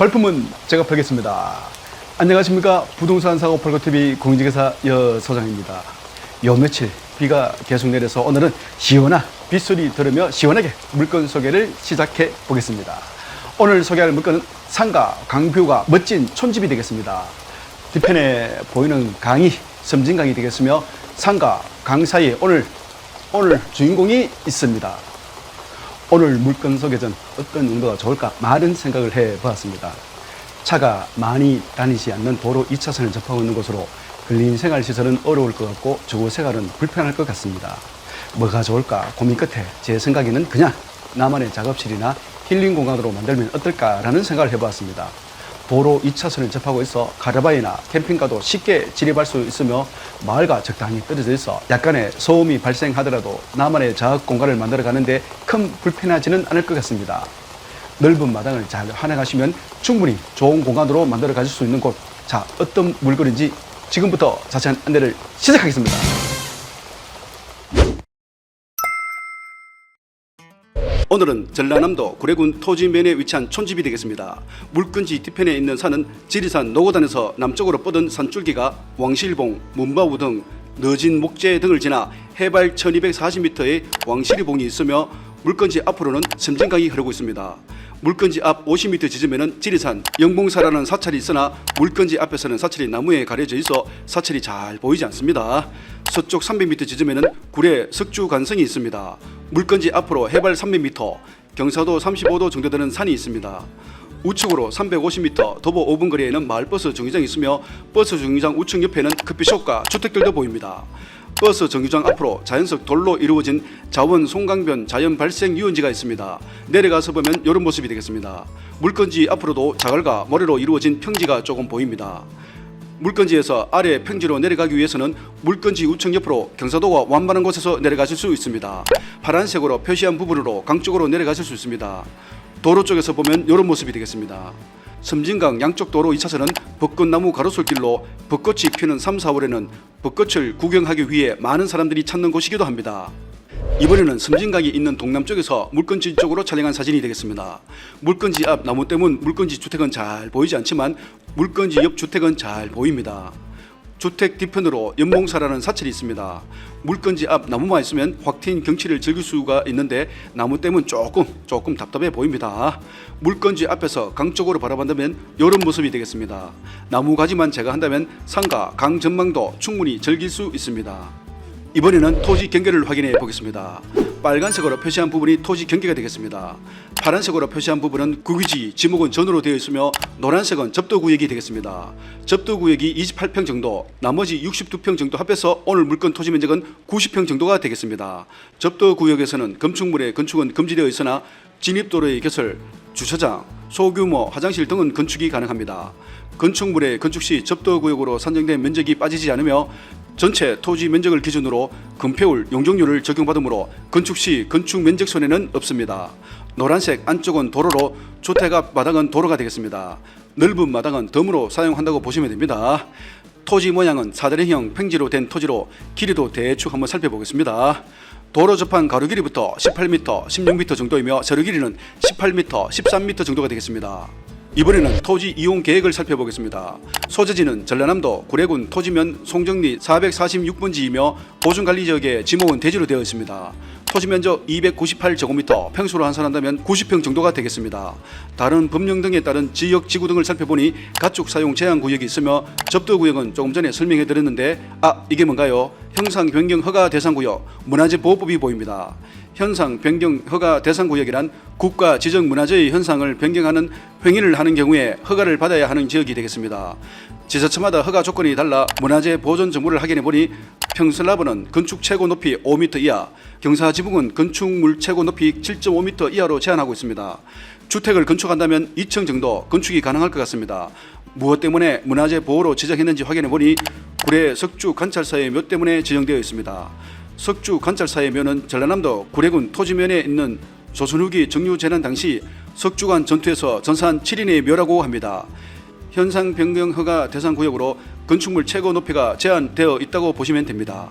발품은 제가 팔겠습니다. 안녕하십니까 부동산 사고 펄거TV 공직회사 여소장입니다. 요 며칠 비가 계속 내려서 오늘은 시원한 빗소리 들으며 시원하게 물건 소개를 시작해 보겠습니다. 오늘 소개할 물건은 상가 강뷰가 멋진 촌집이 되겠습니다. 뒤편에 보이는 강이 섬진강이 되겠으며 상가 강 사이에 오늘 오늘 주인공이 있습니다. 오늘 물건 소개 전 어떤 용도가 좋을까 많은 생각을 해 보았습니다. 차가 많이 다니지 않는 도로 2차선을 접하고 있는 곳으로 근린 생활 시설은 어려울 것 같고 주거 생활은 불편할 것 같습니다. 뭐가 좋을까 고민 끝에 제 생각에는 그냥 나만의 작업실이나 힐링 공간으로 만들면 어떨까라는 생각을 해보았습니다. 도로 2차선을 접하고 있어 가르바이나 캠핑카도 쉽게 진입할 수 있으며 마을과 적당히 떨어져 있어 약간의 소음이 발생하더라도 나만의 작업 공간을 만들어 가는데 큰 불편하지는 않을 것 같습니다. 넓은 마당을 잘 활용하시면 충분히 좋은 공간으로 만들어 가실 수 있는 곳. 자, 어떤 물건인지 지금부터 자세한 안내를 시작하겠습니다. 오늘은 전라남도 구례군 토지면에 위치한 촌집이 되겠습니다. 물건지 뒤편에 있는 산은 지리산 노고단에서 남쪽으로 뻗은 산줄기가 왕실봉, 문바우 등 너진 목재 등을 지나 해발 1240m의 왕실이봉이 있으며 물건지 앞으로는 섬진강이 흐르고 있습니다. 물건지 앞 50m 지점에는 지리산 영봉사라는 사찰이 있으나 물건지 앞에서는 사찰이 나무에 가려져 있어 사찰이 잘 보이지 않습니다. 서쪽 300m 지점에는 구례 석주 간성이 있습니다. 물건지 앞으로 해발 300m, 경사도 35도 정도 되는 산이 있습니다. 우측으로 350m 도보 5분 거리에는 마을버스 정류장이 있으며 버스 정류장 우측 옆에는 커피숍과 주택들도 보입니다. 버스 정류장 앞으로 자연석 돌로 이루어진 자원 송강변 자연 발생 유원지가 있습니다. 내려가서 보면 이런 모습이 되겠습니다. 물건지 앞으로도 자갈과 모래로 이루어진 평지가 조금 보입니다. 물건지에서 아래 평지로 내려가기 위해서는 물건지 우측 옆으로 경사도가 완만한 곳에서 내려가실 수 있습니다. 파란색으로 표시한 부분으로 강 쪽으로 내려가실 수 있습니다. 도로 쪽에서 보면 이런 모습이 되겠습니다. 섬진강 양쪽 도로 2차선은 벚꽃나무 가로수길로 벚꽃이 피는 3, 4월에는 벚꽃을 구경하기 위해 많은 사람들이 찾는 곳이기도 합니다. 이번에는 섬진강이 있는 동남쪽에서 물건지 쪽으로 촬영한 사진이 되겠습니다. 물건지 앞 나무대문 물건지 주택은 잘 보이지 않지만 물건지 옆 주택은 잘 보입니다. 주택 뒤편으로 연봉사라는 사찰이 있습니다. 물건지 앞 나무만 있으면 확 트인 경치를 즐길 수가 있는데 나무 때문 조금 조금 답답해 보입니다. 물건지 앞에서 강 쪽으로 바라본다면 이런 모습이 되겠습니다. 나무 가지만 제가 한다면 상가 강 전망도 충분히 즐길 수 있습니다. 이번에는 토지 경계를 확인해 보겠습니다. 빨간색으로 표시한 부분이 토지 경계가 되겠습니다. 파란색으로 표시한 부분은 국유지, 지목은 전으로 되어 있으며 노란색은 접도구역이 되겠습니다. 접도구역이 28평 정도, 나머지 62평 정도 합해서 오늘 물건 토지 면적은 90평 정도가 되겠습니다. 접도구역에서는 건축물의 건축은 금지되어 있으나 진입도로의 개설, 주차장, 소규모 화장실 등은 건축이 가능합니다. 건축물의 건축 시 접도구역으로 산정된 면적이 빠지지 않으며 전체 토지 면적을 기준으로 금폐율 용적률을 적용받으므로 건축 시 건축 면적 손해는 없습니다. 노란색 안쪽은 도로로 주택 앞 마당은 도로가 되겠습니다. 넓은 마당은 덤으로 사용한다고 보시면 됩니다. 토지 모양은 사다리형 평지로 된 토지로 길이도 대충 한번 살펴보겠습니다. 도로 접한 가로 길이부터 18m, 16m 정도이며 세로 길이는 18m, 13m 정도가 되겠습니다. 이번에는 토지 이용 계획을 살펴보겠습니다. 소재지는 전라남도 구례군 토지면 송정리 446번지이며 보존관리지역의 지목은 대지로 되어 있습니다. 토지 면적 298제곱미터, 평수로 환산한다면 90평 정도가 되겠습니다. 다른 법령 등에 따른 지역 지구 등을 살펴보니 가축 사용 제한 구역이 있으며 접도 구역은 조금 전에 설명해 드렸는데 아 이게 뭔가요? 형상 변경 허가 대상 구역 문화재 보호법이 보입니다. 현상 변경 허가 대상 구역이란 국가 지정 문화재의 현상을 변경하는 행위를 하는 경우에 허가를 받아야 하는 지역이 되겠습니다. 지자체마다 허가 조건이 달라 문화재 보존 정보를 확인해 보니 평설라브는 건축 최고 높이 5m 이하, 경사지붕은 건축물 최고 높이 7.5m 이하로 제한하고 있습니다. 주택을 건축한다면 2층 정도 건축이 가능할 것 같습니다. 무엇 때문에 문화재 보호로 지정했는지 확인해 보니 구례 석주 관찰사의 묘 때문에 지정되어 있습니다. 석주 관찰사의 묘는 전라남도 구례군 토지면에 있는 조선 후기 정유 재난 당시 석주관 전투에서 전사한 7인의 묘라고 합니다. 현상 변경 허가 대상 구역으로 건축물 최고 높이가 제한되어 있다고 보시면 됩니다.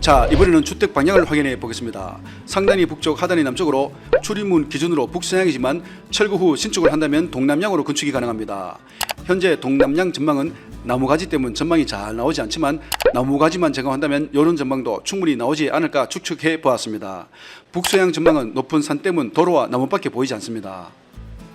자 이번에는 주택 방향을 확인해 보겠습니다. 상단이 북쪽, 하단이 남쪽으로 출입문 기준으로 북서향이지만 철거 후 신축을 한다면 동남향으로 건축이 가능합니다. 현재 동남향 전망은 나무가지 때문 전망이 잘 나오지 않지만 나무가지만 제거한다면 이런 전망도 충분히 나오지 않을까 추측해 보았습니다. 북서향 전망은 높은 산 때문 도로와 나무밖에 보이지 않습니다.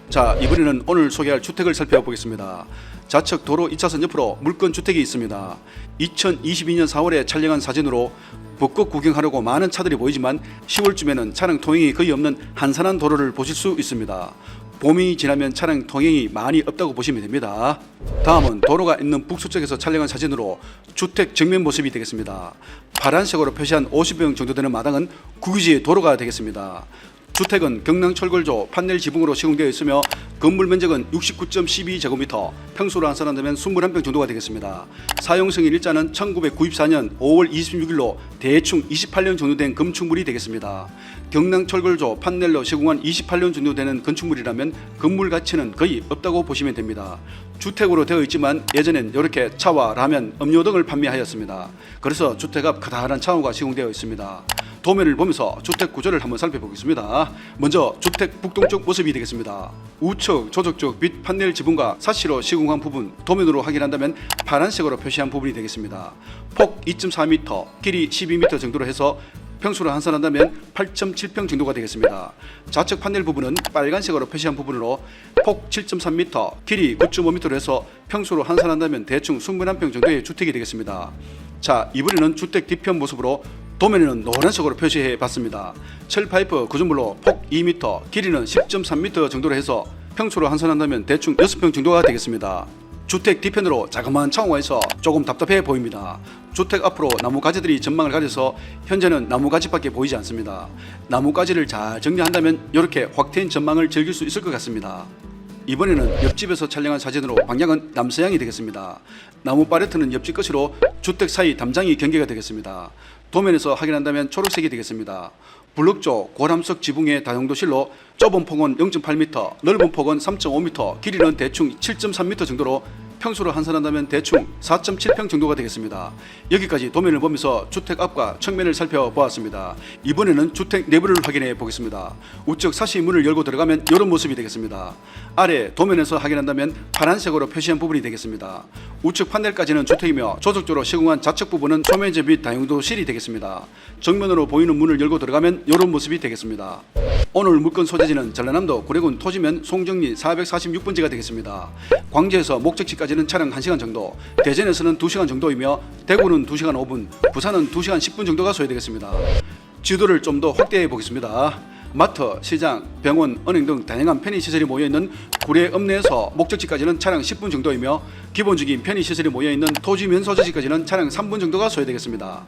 자 이번에는 오늘 소개할 주택을 살펴보겠습니다. 좌측 도로 2차선 옆으로 물건 주택이 있습니다. 2022년 4월에 촬영한 사진으로 벚꽃 구경하려고 많은 차들이 보이지만 10월쯤에는 차량 통행이 거의 없는 한산한 도로를 보실 수 있습니다. 봄이 지나면 차량 통행이 많이 없다고 보시면 됩니다. 다음은 도로가 있는 북서쪽에서 촬영한 사진으로 주택 정면 모습이 되겠습니다. 파란색으로 표시한 50평 정도 되는 마당은 국유지 도로가 되겠습니다. 주택은 경남철골조 판넬 지붕으로 시공되어 있으며 건물 면적은 69.12제곱미터, 평수로 환산한다면 21평 정도가 되겠습니다. 사용승인 일자는 1994년 5월 26일로 대충 28년 정도 된 건축물이 되겠습니다. 경남철골조 판넬로 시공한 28년 정도 되는 건축물이라면 건물 가치는 거의 없다고 보시면 됩니다. 주택으로 되어 있지만 예전엔 이렇게 차와 라면, 음료 등을 판매하였습니다. 그래서 주택 앞 커다란 차원가 시공되어 있습니다. 도면을 보면서 주택 구조를 한번 살펴보겠습니다. 먼저 주택 북동쪽 모습이 되겠습니다. 우측, 조적쪽 빛 판넬 지붕과 사시로 시공한 부분 도면으로 확인한다면 파란색으로 표시한 부분이 되겠습니다. 폭 2.4m, 길이 12m 정도로 해서 평수로 환산한다면 8.7평 정도가 되겠습니다. 좌측 판넬 부분은 빨간색으로 표시한 부분으로 폭 7.3m, 길이 9.5m로 해서 평수로 환산한다면 대충 21평 정도의 주택이 되겠습니다. 자, 이번에는 주택 뒤편 모습으로 도면에는 노란색으로 표시해 봤습니다. 철 파이프 구조물로 폭 2m, 길이는 10.3m 정도로 해서 평수로 환산한다면 대충 6평 정도가 되겠습니다. 주택 뒤편으로 자그마한 있어 조금 답답해 보입니다. 주택 앞으로 나무가지들이 전망을 가려서 현재는 나무가지밖에 보이지 않습니다. 나무가지를 잘 정리한다면 이렇게 확 트인 전망을 즐길 수 있을 것 같습니다. 이번에는 옆집에서 촬영한 사진으로 방향은 남서향이 되겠습니다. 나무 파레트는 옆집 것으로 주택 사이 담장이 경계가 되겠습니다. 도면에서 확인한다면 초록색이 되겠습니다. 블록 쪽 고람석 지붕의 다용도실로 좁은 폭은 0.8m, 넓은 폭은 3.5m, 길이는 대충 7.3m 정도로 평수로 환산한다면 대충 4.7평 정도가 되겠습니다. 여기까지 도면을 보면서 주택 앞과 측면을 살펴보았습니다. 이번에는 주택 내부를 확인해 보겠습니다. 우측 사시 문을 열고 들어가면 이런 모습이 되겠습니다. 아래 도면에서 확인한다면 파란색으로 표시한 부분이 되겠습니다. 우측 판넬까지는 주택이며 조적조로 시공한 좌측 부분은 소면제 및 다용도실이 되겠습니다. 정면으로 보이는 문을 열고 들어가면 이런 모습이 되겠습니다. 오늘 물건 소재지는 전라남도 구례군 토지면 송정리 446번지가 되겠습니다. 광주에서 목적지까지 는 차량 1시간 정도, 대전에서는 2시간 정도이며 대구는 2시간 5분, 부산은 2시간 10분 정도가 소요되겠습니다. 지도를 좀 더 확대해 보겠습니다. 마트, 시장, 병원, 은행 등 다양한 편의시설이 모여있는 구례 읍내에서 목적지까지는 차량 10분 정도이며 기본적인 편의시설이 모여있는 토지 면 소재지까지는 차량 3분 정도가 소요되겠습니다.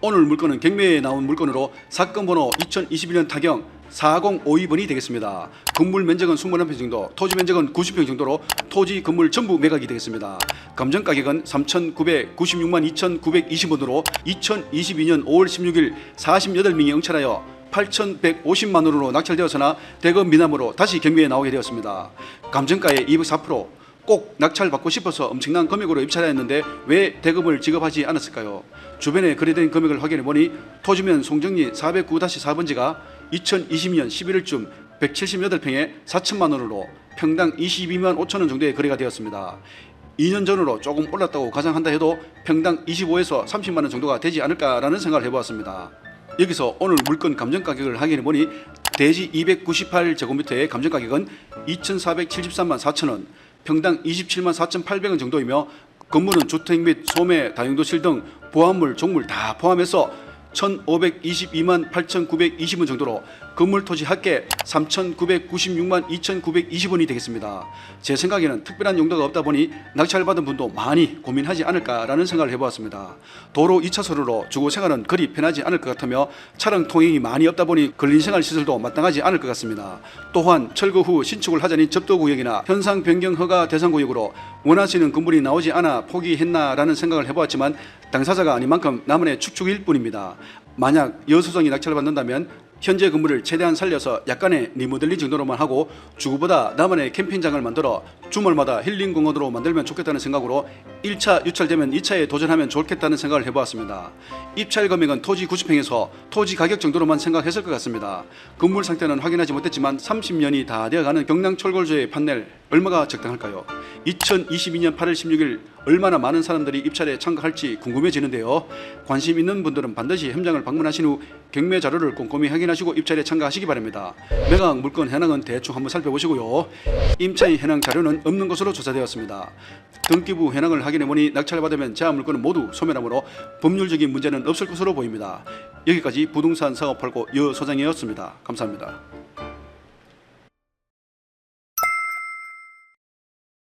오늘 물건은 경매에 나온 물건으로 사건 번호 2021년 타경 4052번이 되겠습니다. 건물 면적은 21평 정도, 토지 면적은 90평 정도로 토지 건물 전부 매각이 되겠습니다. 감정 가격은 3,996만 2,920원으로 2022년 5월 16일 48명이 응찰하여 8,150만 원으로 낙찰되었으나 대검 미남으로 다시 경매에 나오게 되었습니다. 감정가의 204%, 꼭 낙찰받고 싶어서 엄청난 금액으로 입찰하였는데 왜 대금을 지급하지 않았을까요? 주변에 거래된 금액을 확인해 보니 토지면 송정리 409-4번지가 2020년 11월쯤 178평에 4천만 원으로 평당 22만 5천 원 정도의 거래가 되었습니다. 2년 전으로 조금 올랐다고 가정한다 해도 평당 25에서 30만 원 정도가 되지 않을까라는 생각을 해보았습니다. 여기서 오늘 물건 감정 가격을 확인해 보니 대지 298제곱미터의 감정 가격은 2,473만 4천 원, 평당 27만 4,800원 정도이며 건물은 주택 및 소매, 다용도실 등 보합물, 종물 다 포함해서 1,522만 8,920원 정도로 건물 토지 합계 3,996만 2,920원이 되겠습니다. 제 생각에는 특별한 용도가 없다 보니 낙찰받은 분도 많이 고민하지 않을까라는 생각을 해보았습니다. 도로 2차선으로 주거 생활은 그리 편하지 않을 것 같으며 차량 통행이 많이 없다 보니 근린 생활 시설도 마땅하지 않을 것 같습니다. 또한 철거 후 신축을 하자니 접도 구역이나 현상 변경 허가 대상 구역으로 원하시는 건물이 나오지 않아 포기했나라는 생각을 해보았지만 당사자가 아닌 만큼 나만의 축축일 뿐입니다. 만약 여수정이 낙찰을 받는다면 현재 건물을 최대한 살려서 약간의 리모델링 정도로만 하고 주구보다 나만의 캠핑장을 만들어 주말마다 힐링 공원으로 만들면 좋겠다는 생각으로 1차 유찰되면 2차에 도전하면 좋겠다는 생각을 해보았습니다. 입찰 금액은 토지 90평에서 토지 가격 정도로만 생각했을 것 같습니다. 건물 상태는 확인하지 못했지만 30년이 다 되어가는 경량철골조의 판넬 얼마가 적당할까요? 2022년 8월 16일 얼마나 많은 사람들이 입찰에 참가할지 궁금해지는데요. 관심 있는 분들은 반드시 현장을 방문하신 후 경매 자료를 꼼꼼히 확인하시고 입찰에 참가하시기 바랍니다. 매각 물건 현황은 대충 한번 살펴보시고요. 임차인 현황 자료는 없는 것으로 조사되었습니다. 등기부 현황을 확인해 보니 낙찰을 받으면 제한 물건은 모두 소멸하므로 법률적인 문제는 없을 것으로 보입니다. 여기까지 부동산 사업 팔고 여 소장이었습니다. 감사합니다.